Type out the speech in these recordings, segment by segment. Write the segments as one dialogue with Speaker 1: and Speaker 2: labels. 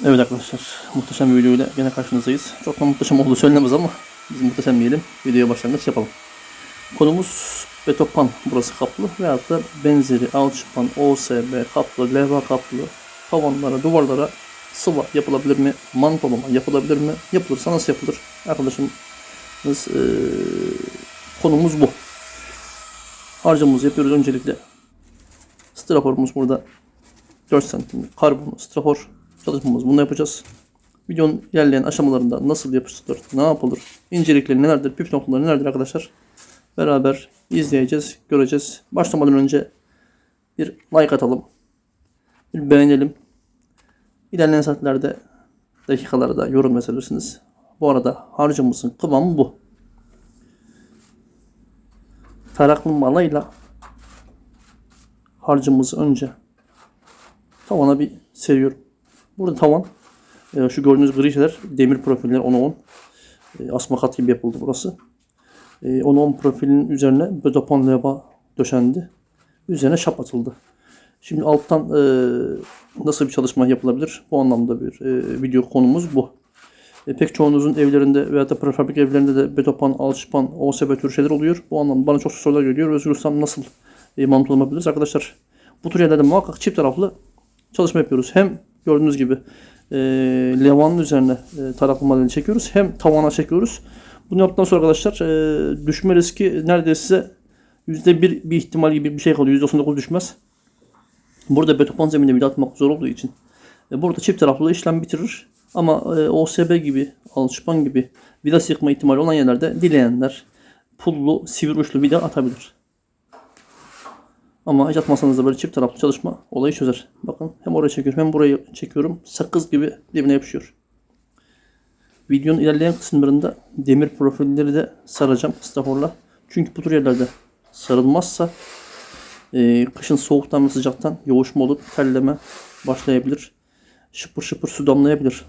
Speaker 1: Evet arkadaşlar, muhteşem bir videoyla gene karşınızdayız. Çok da muhteşem olduğu söylenemez ama biz muhteşem diyelim. Videoya başlangıç yapalım. Konumuz betopan, burası kaplı veyahut da benzeri alçıpan, OSB kaplı, levha kaplı tavanlara, duvarlara sıva yapılabilir mi? Mantolama yapılabilir mi? Yapılırsa nasıl yapılır? Arkadaşımız eee, konumuz bu. Harcamamızı yapıyoruz öncelikle. Straforumuz burada 4 santim karbon strafor çalışmamız bunu yapacağız. Videonun ilerleyen aşamalarında nasıl yapıştırılır, ne yapılır, incelikleri nelerdir, püf noktaları nelerdir arkadaşlar beraber izleyeceğiz, göreceğiz. Başlamadan önce bir like atalım, bir beğenelim. İlerleyen saatlerde, dakikalarda yorum yazabilirsiniz. Bu arada harcımızın kıvamı bu. Taraklı malayla harcımızı önce tavana bir seriyorum. Burada tavan e, şu gördüğünüz gri şeyler demir profiller 10'a 10. E, asma kat gibi yapıldı burası. E, 10'a 10 profilin üzerine bedopan leva döşendi. Üzerine şap atıldı. Şimdi alttan e, nasıl bir çalışma yapılabilir? Bu anlamda bir e, video konumuz bu. E, pek çoğunuzun evlerinde veya da prefabrik evlerinde de betopan, alçıpan, OSB tür şeyler oluyor. Bu anlamda bana çok sorular geliyor. Özgür Ustam nasıl e, mantolamayabiliriz? Arkadaşlar bu tür yerlerde muhakkak çift taraflı çalışma yapıyoruz. Hem gördüğünüz gibi e, levanın üzerine e, taraklı malzeme çekiyoruz. Hem tavana çekiyoruz. Bunu yaptıktan sonra arkadaşlar e, düşme riski neredeyse %1 bir ihtimal gibi bir şey kalıyor. %99 düşmez. Burada betopan zeminde vida atmak zor olduğu için e, burada çift taraflı işlem bitirir. Ama e, OSB gibi, alçıpan gibi vida sıkma ihtimali olan yerlerde dileyenler pullu, sivri uçlu vida atabilir. Ama hiç atmasanız da böyle çift taraflı çalışma olayı çözer. Bakın hem oraya çekiyorum hem burayı çekiyorum. Sakız gibi dibine yapışıyor. Videonun ilerleyen kısımlarında demir profilleri de saracağım straforla. Çünkü bu tür yerlerde sarılmazsa e, kışın soğuktan ve sıcaktan yoğuşma olup terleme başlayabilir. Şıpır şıpır su damlayabilir.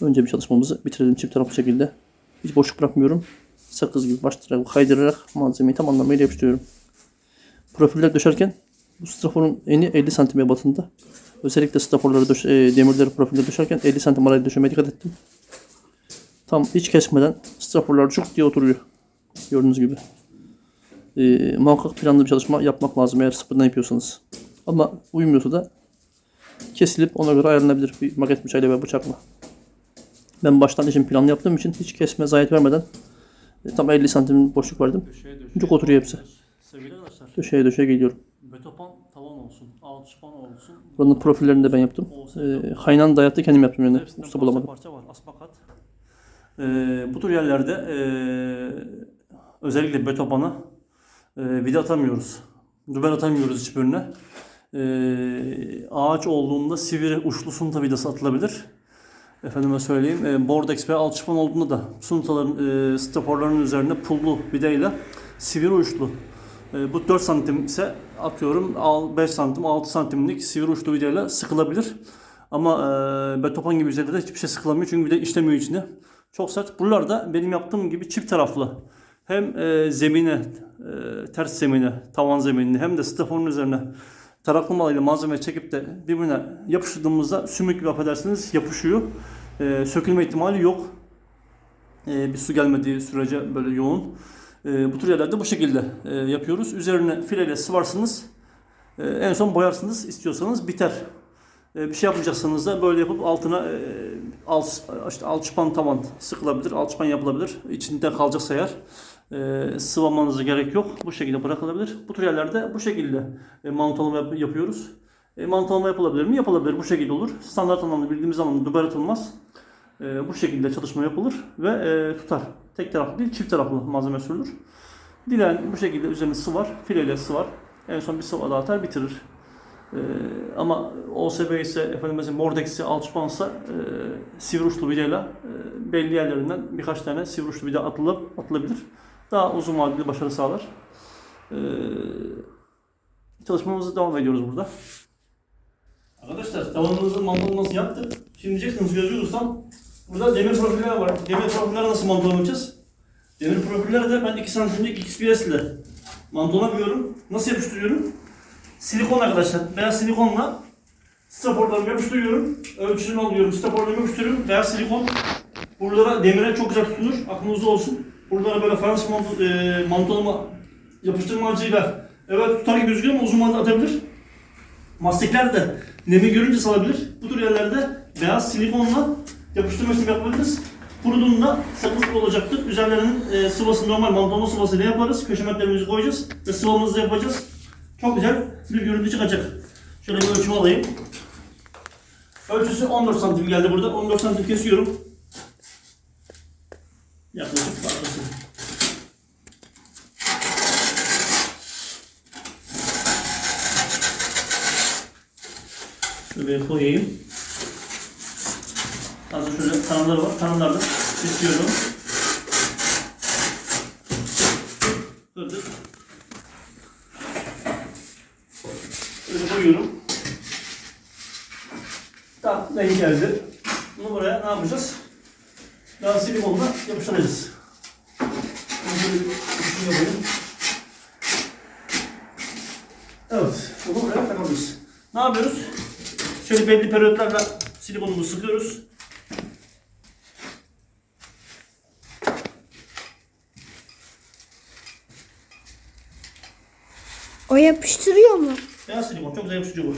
Speaker 1: Önce bir çalışmamızı bitirelim çift taraflı şekilde. Hiç boşluk bırakmıyorum. Sakız gibi başlayarak kaydırarak malzemeyi tam anlamıyla yapıştırıyorum. Profiller döşerken bu straforun eni 50 cm batında. Özellikle straforları döş e, demirleri profilleri döşerken 50 cm arayla döşemeye dikkat ettim. Tam hiç kesmeden straforlar çok diye oturuyor. Gördüğünüz gibi. E, muhakkak planlı bir çalışma yapmak lazım eğer sıfırdan yapıyorsanız. Ama uymuyorsa da kesilip ona göre ayarlanabilir bir maket bıçağıyla ve bıçakla. Ben baştan için planlı yaptığım için hiç kesme zayiat vermeden tam 50 santim boşluk verdim. Çok oturuyor hepsi.
Speaker 2: Sevgili arkadaşlar,
Speaker 1: Döşeye döşeye geliyorum.
Speaker 2: betopan tavan olsun, alçıpan olsun.
Speaker 1: Buranın profillerini de ben yaptım. E, haynan dayattı kendim yaptım yani.
Speaker 2: Hepsinden
Speaker 1: Usta bulamadım.
Speaker 2: parça var, asma kat. Ee, bu tür yerlerde ee, özellikle betopana ee, vida atamıyoruz. Düben atamıyoruz hiçbirine. Ee, ağaç olduğunda sivri uçlu sunta vidası atılabilir. Efendime söyleyeyim, e, Bordex ve alçıpan olduğunda da suntaların, e, straforların üzerine pullu vidayla sivri uçlu e, bu 4 santim ise atıyorum al- 5 santim 6 santimlik sivri uçlu vidayla sıkılabilir. Ama e, betopan gibi üzerinde de hiçbir şey sıkılamıyor çünkü de işlemiyor içine. Çok sert. Buralarda benim yaptığım gibi çift taraflı. Hem e, zemine, e, ters zemine, tavan zeminini hem de straforun üzerine taraklı malayla malzeme çekip de birbirine yapıştırdığımızda sümük gibi affedersiniz yapışıyor. E, sökülme ihtimali yok. E, bir su gelmediği sürece böyle yoğun. E, bu tür yerlerde bu şekilde e, yapıyoruz. Üzerine fileyle sıvarsınız. E, en son boyarsınız istiyorsanız biter. E, bir şey yapmayacaksanız da böyle yapıp altına e, al, işte alçıpan tavan sıkılabilir, alçıpan yapılabilir. İçinde kalacaksa eğer e, sıvamanıza gerek yok. Bu şekilde bırakılabilir. Bu tür yerlerde bu şekilde e, yap- yapıyoruz. E, mantolama yapılabilir mi? Yapılabilir. Bu şekilde olur. Standart anlamda bildiğimiz anlamda duber atılmaz. E, bu şekilde çalışma yapılır ve e, tutar. Tek taraflı değil, çift taraflı malzeme sürülür. Dilen bu şekilde üzerine sıvar, fileyle sıvar. En son bir sıva daha atar, bitirir. Ee, ama OSB ise efendim mesela Mordex'i alçıpansa e, sivri uçlu vidayla e, belli yerlerinden birkaç tane sivri uçlu vida atılıp atılabilir. Daha uzun vadeli başarı sağlar. Ee, çalışmamızı devam ediyoruz burada. Arkadaşlar tavanımızın mantolamasını yaptık. Şimdi diyeceksiniz Ustam burada demir profiller var. Demir profilleri nasıl mantolama yapacağız? Demir profilleri de ben 2 santimlik XPS ile mantolamayıyorum. Nasıl yapıştırıyorum? silikon arkadaşlar. Beyaz silikonla straforlarımı yapıştırıyorum. Ölçüsünü alıyorum. Straforlarımı yapıştırıyorum. Beyaz silikon buralara demire çok güzel tutunur. Aklınızda olsun. Buralara böyle Fransız mantol, e, mantolama yapıştırmacıyla evet tutar gibi gözüküyor ama uzun vadede atabilir. Mastikler de nemi görünce salabilir. Bu tür yerlerde beyaz silikonla yapıştırma işlemi yapabiliriz. Kuruduğunda sakız olacaktır. Üzerlerinin e, sıvası normal mantolama sıvasıyla yaparız. Köşemetlerimizi koyacağız ve sıvamızı yapacağız. Çok güzel bir görüntü çıkacak. Şöyle bir ölçümü alayım. Ölçüsü 14 santim geldi burada. 14 santim kesiyorum. Yaklaşık Şöyle koyayım. Hazır şöyle kanalları var. Kanallarla kesiyorum. Kırdık. Böyle koyuyorum. Tamam, renk geldi. Bunu buraya ne yapacağız? Daha silikonla yapıştıracağız. Evet, bunu buraya takabiliriz. Ne yapıyoruz? Şöyle belli periyotlarla silikonumuzu sıkıyoruz.
Speaker 3: O yapıştırıyor mu?
Speaker 2: Beyaz silikon çok güzel yapıştırıyor bu.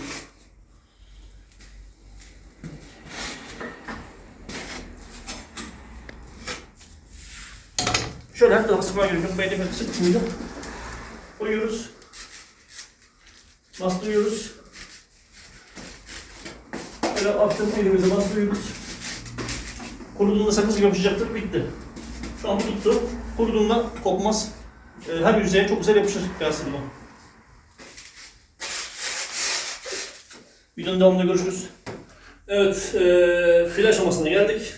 Speaker 2: Şöyle her sıkmaya gerek yok. Belli bir sık kısmıyla koyuyoruz. Bastırıyoruz. Böyle attım elimize bastırıyoruz. Kuruduğunda sakız gibi yapışacaktır. Bitti. Şu an bu tuttu. Kuruduğunda kopmaz. Ee, Her yüzeye çok güzel yapışır silikon. Videonun devamında görüşürüz. Evet, e, fil aşamasına geldik.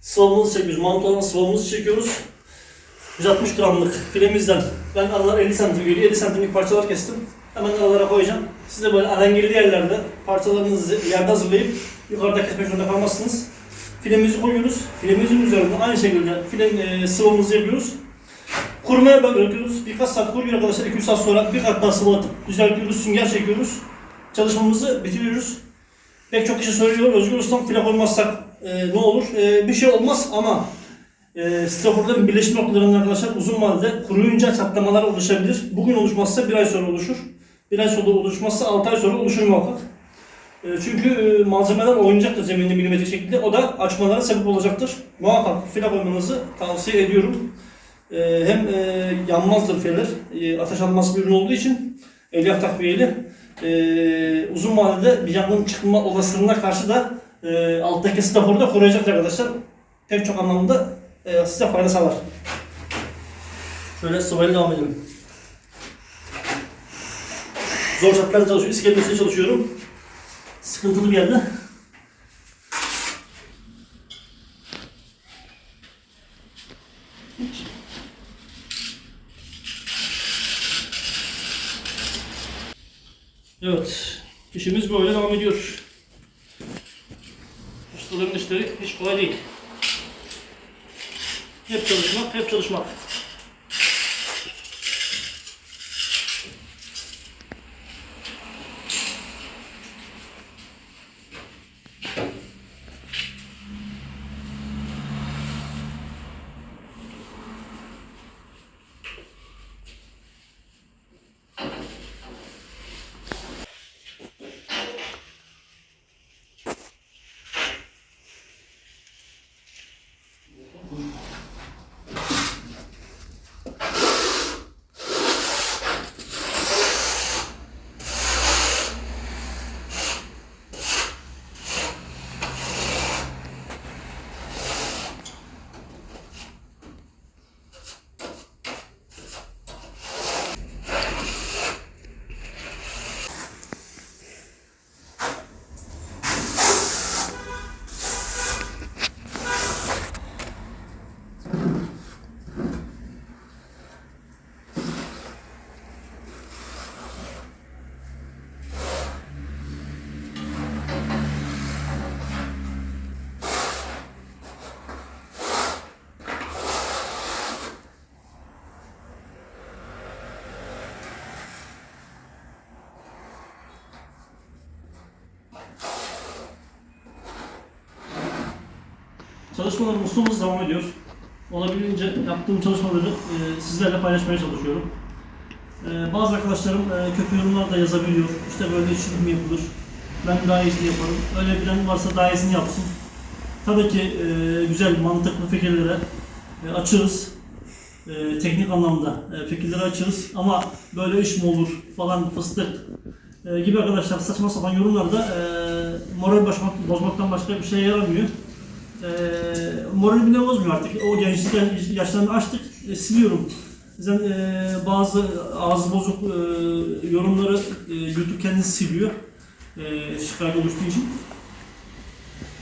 Speaker 2: Sıvamızı çekiyoruz, mantolama sıvamızı çekiyoruz. 160 gramlık filemizden ben aralar 50 santim geliyor, 50 santimlik parçalar kestim. Hemen aralara koyacağım. Siz de böyle alengirli yerlerde parçalarınızı yerde hazırlayıp yukarıda kesmek zorunda kalmazsınız. Filemizi koyuyoruz. Filemizin üzerinde aynı şekilde file, e, sıvamızı yapıyoruz. Kurumaya bırakıyoruz. Birkaç saat kuruyor arkadaşlar. 2-3 saat sonra bir kat daha sıvı atıp düzeltiyoruz, sünger çekiyoruz. Çalışmamızı bitiriyoruz. Pek çok kişi soruyor, Özgür Ustam file koymazsak e, ne olur? E, bir şey olmaz ama e, straforların birleşim noktalarında arkadaşlar uzun vadede kuruyunca çatlamalar oluşabilir. Bugün oluşmazsa bir ay sonra oluşur. Bir ay sonra oluşmazsa 6 ay sonra oluşur muhakkak. E, çünkü e, malzemeler oynayacaktır zeminde milimetrik şekilde. O da açmalara sebep olacaktır. Muhakkak file koymanızı tavsiye ediyorum. E, hem yanmazdır fileler. Ateş almaz bir ürün olduğu için elyaf takviyeli uzun vadede bir yangın çıkma olasılığına karşı da alttaki staforu da koruyacaktır arkadaşlar. Pek çok anlamda size fayda sağlar. Şöyle sıvayla devam edelim. Zor şartlarda çalışıyorum. İskelemesinde çalışıyorum. Sıkıntılı bir yerde. Evet, işimiz böyle devam ediyor. Ustaların işleri hiç kolay değil. Hep çalışmak, hep çalışmak. Çalışmalarım ustamız devam ediyor. Olabildiğince yaptığım çalışmaları e, sizlerle paylaşmaya çalışıyorum. E, bazı arkadaşlarım e, kötü yorumlar da yazabiliyor. İşte böyle mi yapılır? Ben daha iyisini yaparım. Öyle bilen varsa daha iyisini yapsın. Tabii ki e, güzel, mantıklı fikirlere e, açığız. E, teknik anlamda e, fikirleri açığız. Ama böyle iş mi olur falan fıstık e, gibi arkadaşlar saçma sapan yorumlarda e, moral bozmak, bozmaktan başka bir şey yaramıyor. E, morali bile bozmuyor artık. O gençlik yaş- yaşlarını açtık, e, siliyorum. Zaten e, bazı ağzı bozuk e, yorumları e, YouTube kendisi siliyor. E, şikayet oluştuğu için.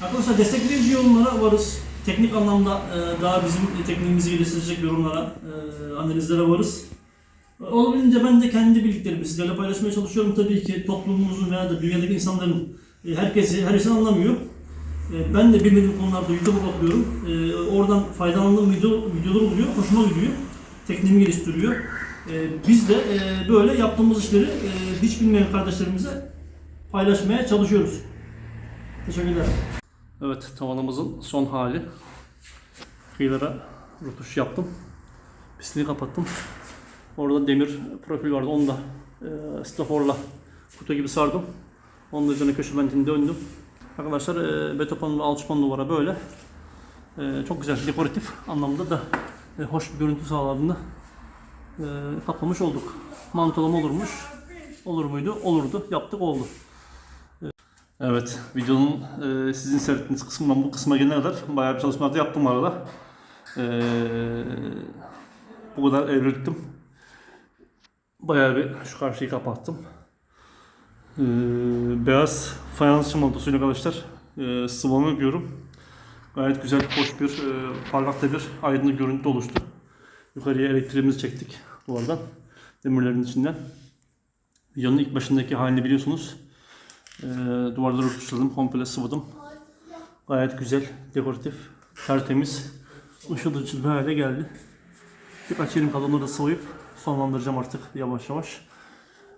Speaker 2: Arkadaşlar destekleyici yorumlara varız. Teknik anlamda e, daha bizim tekniğimizi geliştirecek yorumlara, e, analizlere varız. Olabildiğince ben de kendi bildiklerimi sizlerle paylaşmaya çalışıyorum. Tabii ki toplumumuzun veya da dünyadaki insanların e, herkesi, her insan anlamıyor. E, Ben de bilmediğim konularda YouTube bakıyorum. E, Oradan faydalandığım video, videolar oluyor. Hoşuma gidiyor. Tekniğimi geliştiriyor. E, Biz de e, böyle yaptığımız işleri e, hiç bilmeyen kardeşlerimize paylaşmaya çalışıyoruz. Teşekkürler. Evet, tavanımızın son hali. Kıyılara rutuş yaptım. Pisliği kapattım. Orada demir profil vardı. Onu da e, staforla kutu gibi sardım. Onun üzerine köşe bentini döndüm. Arkadaşlar e, betopan ve alçıpan duvara böyle. E, çok güzel dekoratif anlamda da e, hoş bir görüntü sağladığını e, kaplamış olduk. Mantolama olurmuş. Olur muydu? Olurdu. Yaptık oldu. Evet, videonun sizin seyrettiğiniz kısmından bu kısma gelene kadar bayağı bir çalışmalar da yaptım arada. Bu kadar evrildim. Bayağı bir şu karşıyı kapattım. E, beyaz fayans çimantosuyla arkadaşlar e, sıvama yapıyorum. Gayet güzel, hoş bir, e, parlak da bir aydınlık görüntü oluştu. Yukarıya elektriğimizi çektik duvardan, demirlerin içinden. Videonun ilk başındaki halini biliyorsunuz. Ee, duvarları örtüştürdüm, komple sıvadım. Gayet güzel, dekoratif, tertemiz, ışıl ışıl bir hale geldi. Birkaç yerim kalanları da sıvayıp sonlandıracağım artık yavaş yavaş.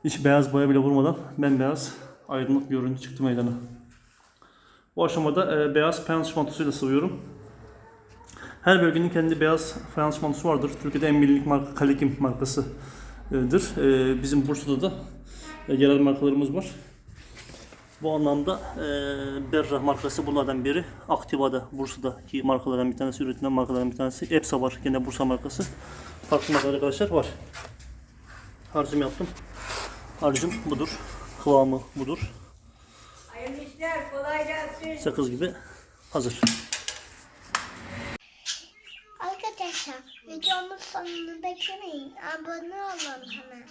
Speaker 2: Hiç beyaz boya bile vurmadan bembeyaz aydınlık bir görüntü çıktı meydana. Bu aşamada e, beyaz fayans mantosuyla sıvıyorum. Her bölgenin kendi beyaz fayans mantosu vardır. Türkiye'de en bilindik marka Kalekim markasıdır. E, bizim Bursa'da da e, yerel markalarımız var. Bu anlamda e, Berra markası bunlardan biri. Aktiva'da Bursa'daki markalardan bir tanesi, üretilen markalardan bir tanesi. Epsa var, yine Bursa markası. Farklı markalar arkadaşlar var. Harcım yaptım. Harcım budur. Kıvamı budur.
Speaker 4: Hayırlı işler, kolay gelsin.
Speaker 2: Sakız gibi hazır.
Speaker 3: Arkadaşlar videomun sonunu beklemeyin. Abone olun hemen.